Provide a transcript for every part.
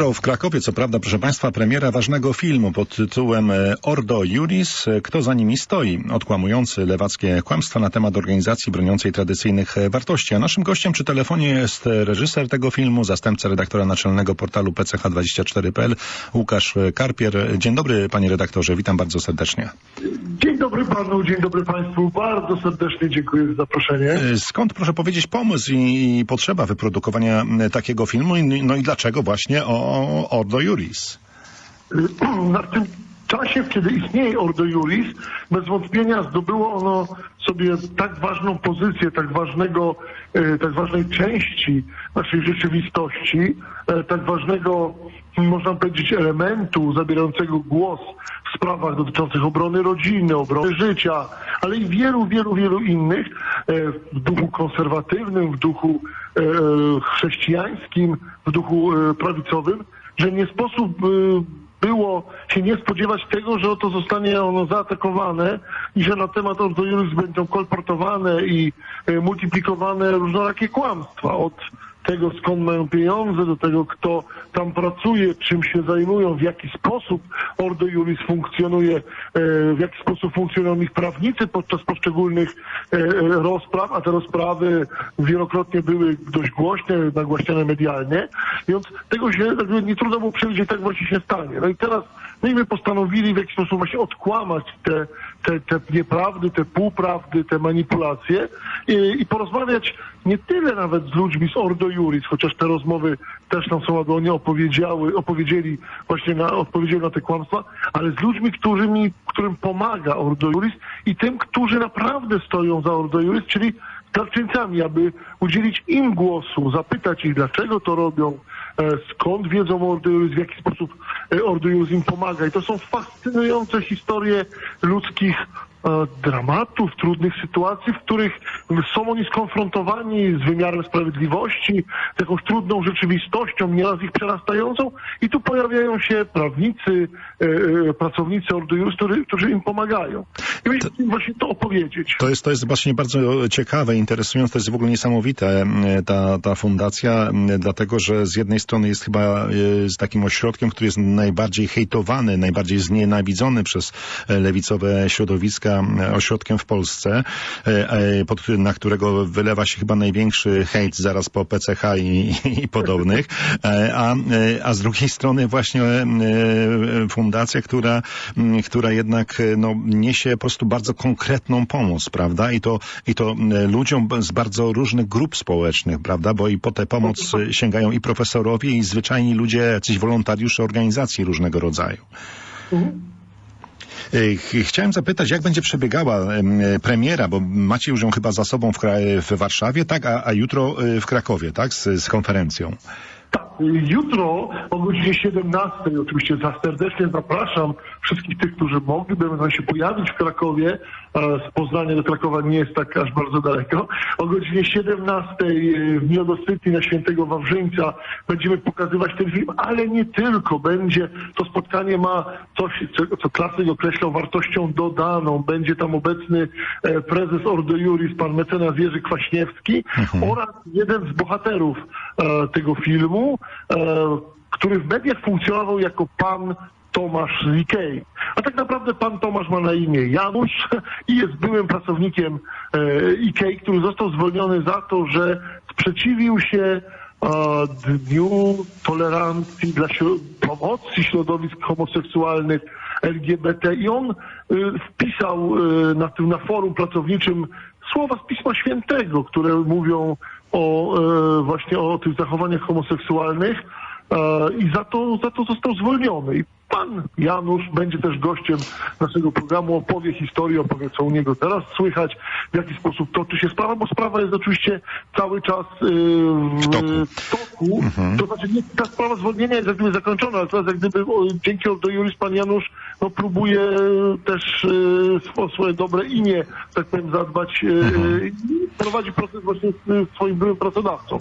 Jutro w Krakowie, co prawda, proszę Państwa, premiera ważnego filmu pod tytułem e, Ordo Juris. Kto za nimi stoi? Odkłamujący lewackie kłamstwa na temat organizacji broniącej tradycyjnych e, wartości. A naszym gościem przy telefonie jest e, reżyser tego filmu, zastępca redaktora naczelnego portalu pch24.pl, Łukasz Karpier. Dzień dobry, panie redaktorze, witam bardzo serdecznie. Dzień dobry panu, dzień dobry państwu. Bardzo serdecznie dziękuję za zaproszenie. E, Skąd, proszę powiedzieć, pomysł i, potrzeba wyprodukowania e, takiego filmu? No i dlaczego właśnie o Ordo Juris? Na tym czasie, kiedy istnieje Ordo Juris, bez wątpienia zdobyło ono sobie tak ważną pozycję, tak ważnego, e, tak ważnej części naszej rzeczywistości, e, tak ważnego, można powiedzieć, elementu zabierającego głos w sprawach dotyczących obrony rodziny, obrony życia, ale i wielu, wielu, wielu innych e, w duchu konserwatywnym, w duchu e, chrześcijańskim, w duchu e, prawicowym, że nie sposób było się nie spodziewać tego, że oto zostanie ono zaatakowane i że na temat Ordo Juris będą kolportowane i multiplikowane różnorakie kłamstwa od tego, skąd mają pieniądze, do tego, kto tam pracuje, czym się zajmują, w jaki sposób Ordo Juris funkcjonuje, e, w jaki sposób funkcjonują ich prawnicy podczas poszczególnych e, e, rozpraw, a te rozprawy wielokrotnie były dość głośne, nagłaśniane medialnie, więc tego się nie trudno było przewidzieć, tak właśnie się stanie. No i teraz myśmy postanowili w jakiś sposób właśnie odkłamać te, te, te nieprawdy, te półprawdy, te manipulacje i, i porozmawiać nie tyle nawet z ludźmi z Ordo Juris, chociaż te rozmowy też nam są, aby oni opowiedziały, opowiedzieli właśnie na, odpowiedzieli na te kłamstwa, ale z ludźmi, którymi, którym pomaga Ordo Juris i tym, którzy naprawdę stoją za Ordo Juris, czyli darczyńcami, aby udzielić im głosu, zapytać ich, dlaczego to robią, skąd wiedzą o Ordo Juris, w jaki sposób e, Ordo Juris im pomaga. I to są fascynujące historie ludzkich e, dramatów, trudnych sytuacji, w których są oni skonfrontowani z wymiarem sprawiedliwości, z jakąś trudną rzeczywistością, nieraz ich przerastającą i tu pojawiają się prawnicy, e, e, pracownicy Ordo Juris, którzy, którzy im pomagają. I im właśnie to opowiedzieć. To jest, to jest właśnie bardzo ciekawe, interesujące, to jest w ogóle niesamowite ta, ta fundacja, dlatego że z jednej strony jest chyba e, z takim ośrodkiem, który jest najbardziej hejtowany, najbardziej znienawidzony przez e, lewicowe środowiska m, ośrodkiem w Polsce, e, e, na którego wylewa się chyba największy hejt zaraz po PCH i, i podobnych, E, a, e, a z drugiej strony właśnie e, fundacja, która, która jednak e, no, niesie po prostu bardzo konkretną pomoc, prawda? I to, i to ludziom z bardzo różnych grup społecznych, prawda? Bo i po tę pomoc e, sięgają i profesorowie, i zwyczajni ludzie, jacyś wolontariusze organizacji różnego rodzaju. E, ch- Chciałem zapytać, jak będzie przebiegała em, premiera, bo macie już ją chyba za sobą w, w Warszawie, tak? A, a jutro e, w Krakowie, tak? Z, z konferencją. Tak, jutro o godzinie 17 oczywiście za serdecznie zapraszam wszystkich tych, którzy mogliby będą się pojawić w Krakowie. E, Z Poznania do Krakowa nie jest tak aż bardzo daleko. O godzinie 17 w Miodosytni na Świętego Wawrzyńca będziemy pokazywać ten film, ale nie tylko. Będzie to spotkanie ma coś, co, co klasyk określał wartością dodaną. Będzie tam obecny e, prezes Ordo Juris, pan mecenas Jerzy Kwaśniewski oraz jeden z bohaterów e, tego filmu, e, który w mediach funkcjonował jako pan Tomasz Zikej. A tak naprawdę pan Tomasz ma na imię Janusz i jest byłym pracownikiem e, Ikei, który został zwolniony za to, że sprzeciwił się e, Dniu Tolerancji dla promocji środowisk homoseksualnych LGBT i on e, wpisał e, na tym na forum pracowniczym słowa z Pisma Świętego, które mówią o e, właśnie o tych zachowaniach homoseksualnych e, i za to, za to został zwolniony. Pan Janusz będzie też gościem naszego programu, opowie historię, opowie co u niego teraz słychać, w jaki sposób toczy się sprawa, bo sprawa jest oczywiście cały czas e, w, toku. w toku. To znaczy nie, ta sprawa zwolnienia jest jak gdyby zakończona, ale teraz jak gdyby o, dzięki Ordo Juris pan Janusz no, próbuje też e, swo, swoje dobre imię, tak powiem, zadbać e, i prowadzi proces właśnie z swoim byłym pracodawcą.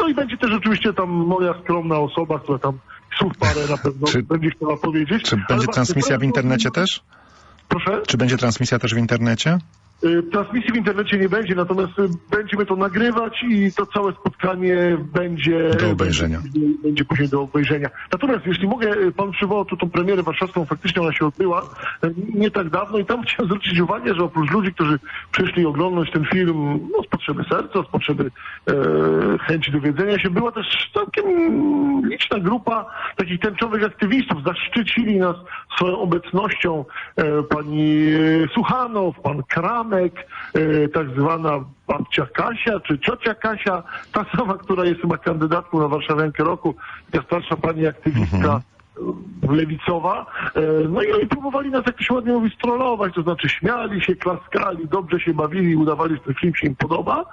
No i będzie też oczywiście tam moja skromna osoba, która tam słów parę na pewno Czy- będzie chciała powiedzieć. Czy będzie transmisja w internecie też? Proszę? Czy będzie transmisja też w internecie? Y, Transmisji w internecie nie będzie, natomiast y, będziemy to nagrywać i to całe spotkanie będzie Do obejrzenia. Będzie, będzie później do obejrzenia. Natomiast jeśli mogę, y, pan przywołał tu tą premierę warszawską, faktycznie ona się odbyła nie tak dawno i tam chciałem zwrócić uwagę, że oprócz ludzi, którzy przyszli oglądać ten film no, z potrzeby serca, z potrzeby e, chęci dowiedzenia się, była też całkiem liczna grupa takich tęczowych aktywistów. Zaszczycili nas swoją obecnością e, pani Suchanow, pan Kramek, e, tak zwana babcia Kasia, czy ciocia Kasia, ta sama, która jest chyba kandydatką na Warszawiankę Roku, ta starsza pani aktywistka e, lewicowa. E, No i oni próbowali nas, jak to się ładnie mówi, strollować, to znaczy śmiali się, klaskali, dobrze się bawili, udawali, że ten film się im podoba.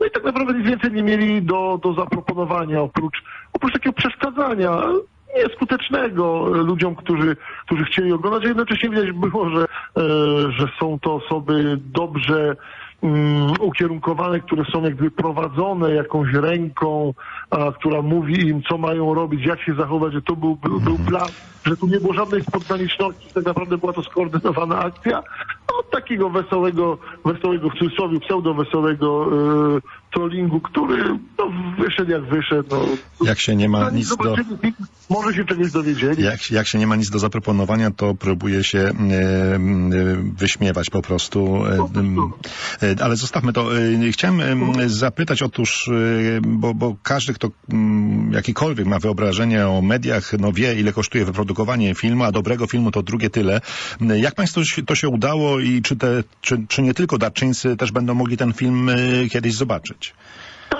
No i tak naprawdę nic więcej nie mieli do, do zaproponowania, oprócz, oprócz takiego przeszkadzania nieskutecznego ludziom, którzy, którzy chcieli oglądać, a jednocześnie widać było, że, e, że są to osoby dobrze mm, ukierunkowane, które są jakby prowadzone jakąś ręką, a, która mówi im, co mają robić, jak się zachować, że to był, był, był plan, że tu nie było żadnej spontaniczności, tak naprawdę była to skoordynowana akcja. No, takiego wesołego, wesołego w cudzysłowie, pseudo-wesołego e, trollingu, który no, wyszedł jak wyszedł. No, Jak się nie ma nic do... Może się czegoś dowiedzieli. Jak, jak się nie ma nic do zaproponowania, to próbuje się e, e, wyśmiewać po prostu. E, e, ale zostawmy to. Chciałem zapytać, otóż, bo, bo każdy, kto jakikolwiek ma wyobrażenie o mediach, no wie, ile kosztuje wyprodukowanie filmu, a dobrego filmu to drugie tyle. Jak Państwu to się udało i czy, te, czy, czy nie tylko darczyńcy też będą mogli ten film kiedyś zobaczyć?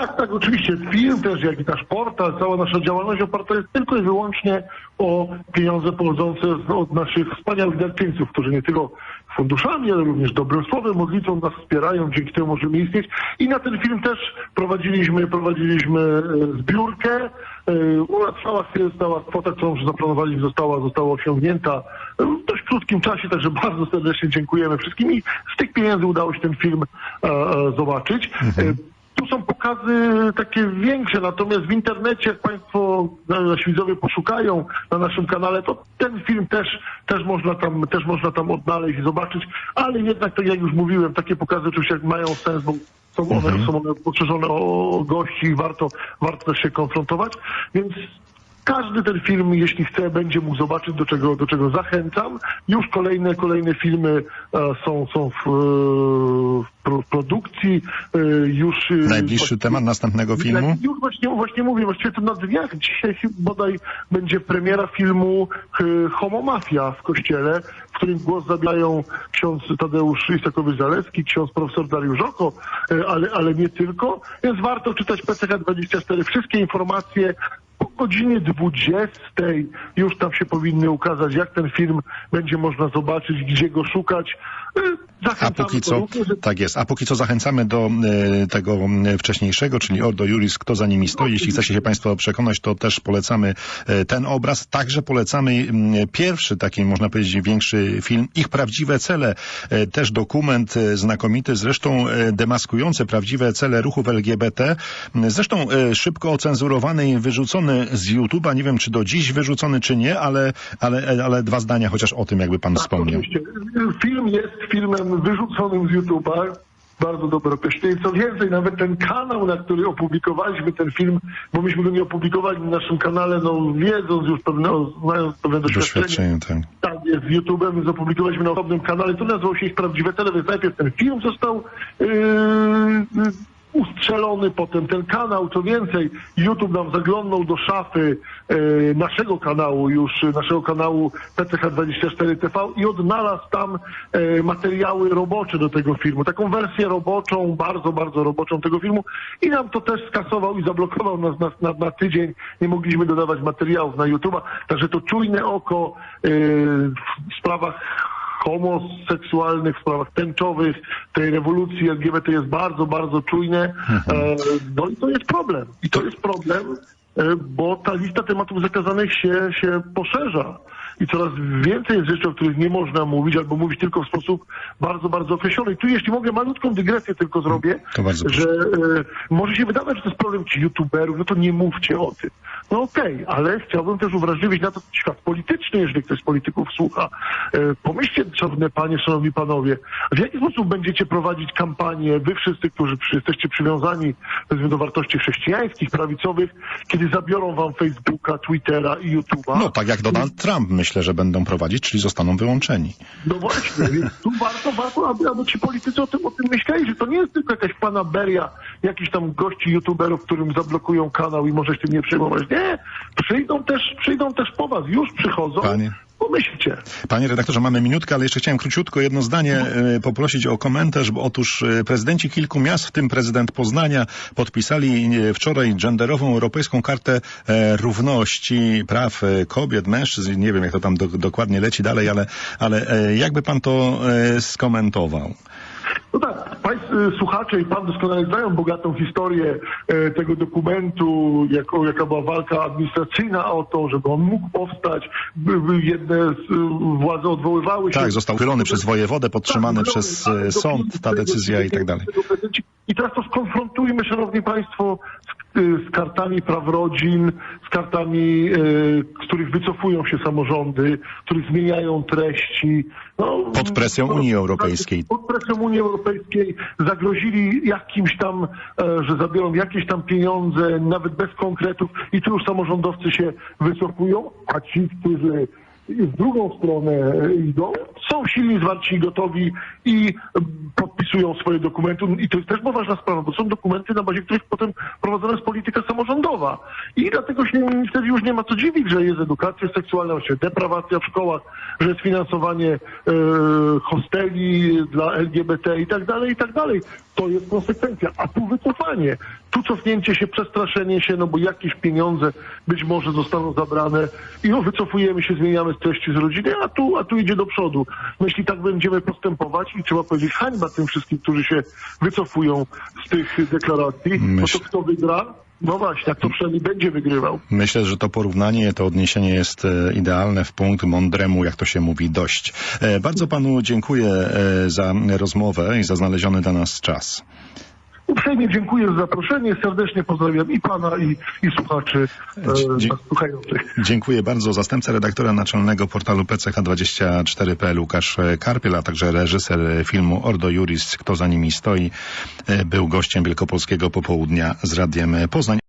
Tak, tak, oczywiście. Film też, jak i nasz portal, cała nasza działalność oparta jest tylko i wyłącznie o pieniądze pochodzące od naszych wspaniałych darczyńców, którzy nie tylko funduszami, ale również dobrym słowem, modlitwą nas wspierają, dzięki temu możemy istnieć. I na ten film też prowadziliśmy, prowadziliśmy e, zbiórkę. E, U nas cała, cała kwota, którą już zaplanowaliśmy, została, została osiągnięta w dość krótkim czasie, także bardzo serdecznie dziękujemy wszystkim i z tych pieniędzy udało się ten film e, e, zobaczyć. E, tu są pokazy takie większe, natomiast w internecie, jak Państwo nasi widzowie poszukają na naszym kanale, to ten film też, też, można tam, też można tam odnaleźć i zobaczyć, ale jednak, tak jak już mówiłem, takie pokazy oczywiście mają sens, bo są one, są one poszerzone o, o gości i warto, warto też się konfrontować, więc każdy ten film, jeśli chce, będzie mógł zobaczyć, do czego, do czego zachęcam. Już kolejne, kolejne filmy e, są, są w, e, w pro- produkcji. E, już, Najbliższy właściwie- temat następnego filmu? Już właśnie, właśnie mówię, właściwie to na dniach. Dzisiaj bodaj będzie premiera filmu Homo Mafia w kościele, w którym głos zabierają ksiądz Tadeusz Isakowicz-Zaleski, ksiądz profesor Dariusz Oko, ale, ale nie tylko. Więc warto czytać PCH24. Wszystkie informacje godzinie 20 już tam się powinny ukazać, jak ten film będzie można zobaczyć, gdzie go szukać. A póki co, że tak jest, a póki co zachęcamy do e, tego wcześniejszego, czyli Ordo Juris, kto za nimi stoi. Jeśli chcecie się Państwo przekonać, to też polecamy e, ten obraz. Także polecamy pierwszy taki, można powiedzieć, większy film, ich prawdziwe cele. E, Też dokument znakomity, zresztą demaskujący prawdziwe cele ruchów LGBT. Zresztą szybko ocenzurowany i wyrzucony z YouTube'a. Nie wiem, czy do dziś wyrzucony, czy nie, ale, ale, ale dwa zdania chociaż o tym, jakby Pan Tak, wspomniał. Oczywiście. Film jest filmem wyrzuconym z YouTube'a. Bardzo dobre określenie. Co więcej, nawet ten kanał, na który opublikowaliśmy ten film, bo myśmy go nie opublikowali na naszym kanale, no wiedząc już pewne, znając pewne doświadczenie, Doświadczenie, tak. tak jest, z YouTube'em, opublikowaliśmy na osobnym kanale. To nazywał się ich prawdziwe cele, więc najpierw ten film został yy, ustrzelony, potem ten kanał, co więcej, YouTube nam zaglądnął do szafy yy, naszego kanału, już naszego kanału PCH24TV i odnalazł tam yy, materiały robocze do tego filmu, taką wersję roboczą, bardzo, bardzo roboczą tego filmu. I nam to też skasował i zablokował nas na, na, na tydzień. Nie mogliśmy dodawać materiałów na YouTube'a, także to czujne oko yy, w sprawach homoseksualnych, w sprawach tęczowych, tej rewolucji LGBT jest bardzo, bardzo czujne. E, no i to jest problem. I to jest problem, e, bo ta lista tematów zakazanych się, się poszerza. I coraz więcej jest rzeczy, o których nie można mówić, albo mówić tylko w sposób bardzo, bardzo określony. I tu jeśli mogę malutką dygresję tylko zrobię, że e, może się wydawać, że to jest problem ci youtuberów, no to nie mówcie o tym. No okej, ale chciałbym też uwrażliwić na to świat polityczny, jeżeli ktoś z polityków słucha. E, pomyślcie, szanowne panie, szanowni panowie, w jaki sposób będziecie prowadzić kampanię, wy wszyscy, którzy jesteście przywiązani do wartości chrześcijańskich, prawicowych, kiedy zabiorą wam Facebooka, Twittera i YouTube'a. No tak jak Donald Trump myślę, że będą prowadzić, czyli zostaną wyłączeni. No właśnie, więc tu warto, warto aby, aby ci politycy o tym, o tym myśleli, że to nie jest tylko jakaś fanaberia jakichś tam gości youtuberów, którym zablokują kanał i możesz tym nie przejmować. Nie, przyjdą też, przyjdą też po was, już przychodzą. Panie. Pomyślcie. Panie redaktorze, mamy minutkę, ale jeszcze chciałem króciutko jedno zdanie e, poprosić o komentarz, bo otóż e, prezydenci kilku miast, w tym prezydent Poznania, podpisali e, wczoraj genderową europejską kartę równości praw kobiet, mężczyzn. Nie wiem, jak to tam do, dokładnie leci dalej, ale, ale jakby pan to skomentował? No tak, państwo, słuchacze i pan doskonale znają bogatą historię e, tego dokumentu, jaka była walka administracyjna o to, żeby on mógł powstać. By, by jedne z, e, władze odwoływały się. Tak, został uchylony przez wojewodę, podtrzymany Tak, przez tak, e, sąd, ta decyzja i tak dalej. I teraz to skonfrontujmy, szanowni państwo, z, y, z kartami praw rodzin, z kartami, y, z których wycofują się samorządy, których zmieniają treści. No, Pod presją no, Unii Europejskiej. Pod presją Unii Europejskiej zagrozili jakimś tam, e, że zabiorą jakieś tam pieniądze, nawet bez konkretów i tu już samorządowcy się wycofują, a ci, którzy w drugą stronę idą, są silni, zwarci gotowi i podpisują swoje dokumenty. I to jest też ważna sprawa, bo są dokumenty, na bazie których potem prowadzona jest polityka samorządowa. I dlatego się wtedy już nie ma co dziwić, że jest edukacja seksualna, właściwie deprawacja w szkołach, że jest finansowanie e, hosteli dla LGBT i tak dalej, i tak dalej. To jest konsekwencja. A tu wycofanie, tu cofnięcie się, przestraszenie się, no bo jakieś pieniądze być może zostaną zabrane i no wycofujemy się, zmieniamy treści z rodziny, a tu, a tu idzie do przodu. No jeśli tak będziemy postępować i trzeba powiedzieć hańba tym wszystkim, którzy się wycofują z tych deklaracji, no Myśl- to kto wygra? No właśnie, jak to przynajmniej będzie wygrywał. Myślę, że to porównanie, to odniesienie jest e, idealne w punkt mądremu, jak to się mówi, dość. E, Bardzo panu dziękuję e, za rozmowę i za znaleziony dla nas czas. Uprzejmie dziękuję za zaproszenie, serdecznie pozdrawiam i pana, i, i słuchaczy e, Dzie- słuchających. Dziękuję bardzo. Zastępca redaktora naczelnego portalu PCH24.pl Łukasz Karpiel, a także reżyser filmu Ordo Juris, kto za nimi stoi, e, był gościem Wielkopolskiego Popołudnia z Radiem Poznań.